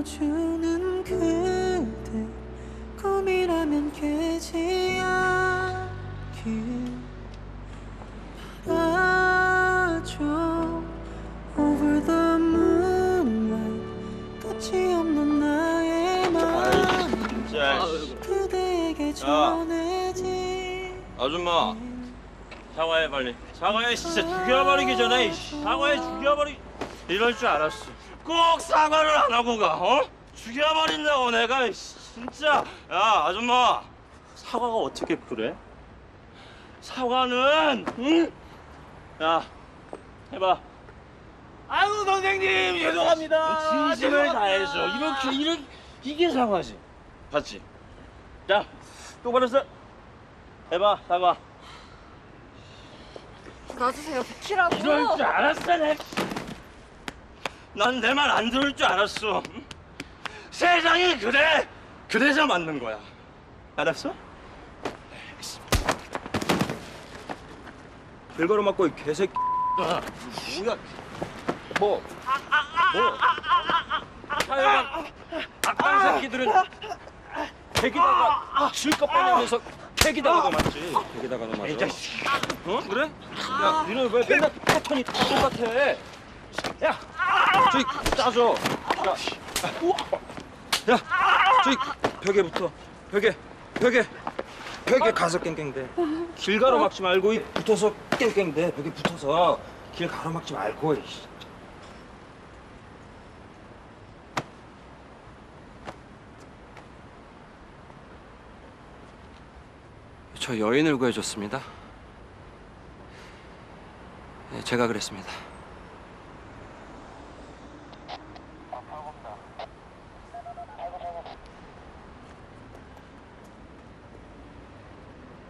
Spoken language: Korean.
안아주는 그대 꿈이라면 깨지 않길 바라죠. Over the moonlight 끝이 없는 나의 마음 진짜 그대에게 전해지 아줌마 사과해 빨리. 사과해 진짜 죽여버리기 전에 사과해 죽여버리 이럴 줄 알았어. 꼭 사과를 안 하고 가 어? 죽여버린다고 내가 이씨. 진짜 야 아줌마 사과가 어떻게 그래? 사과는 응? 야 해봐 아유 선생님 죄송합니다. 진심을 죄송합니다. 다해서 이렇게 이런 이게 사과지 봤지? 자 똑바로 서 해봐 사과 놔주세요. 비키라고. 이럴 줄 알았어 내가 난 내 말 안 들을 줄 알았어 응? 세상이 그래 그래서 맞는 거야 알았어? 별거로 맞고 이 개새끼. 뭐야 뭐? 뭐? 하여간 악당 새끼들은 백이다가 실컷 빼내면서 백이다가도 맞지. 백이다가도 맞아. 어? 그래? 야, 니는 왜 맨날 패턴이 다 똑같아? 야, 저기 짜줘. 야, 야, 저기 벽에 붙어. 벽에, 벽에, 벽에 가서 깽깽대. 길 가로막지 말고 이 붙어서 깽깽대. 벽에 붙어서 길 가로막지 말고. 저 여인을 구해줬습니다. 예, 제가 그랬습니다.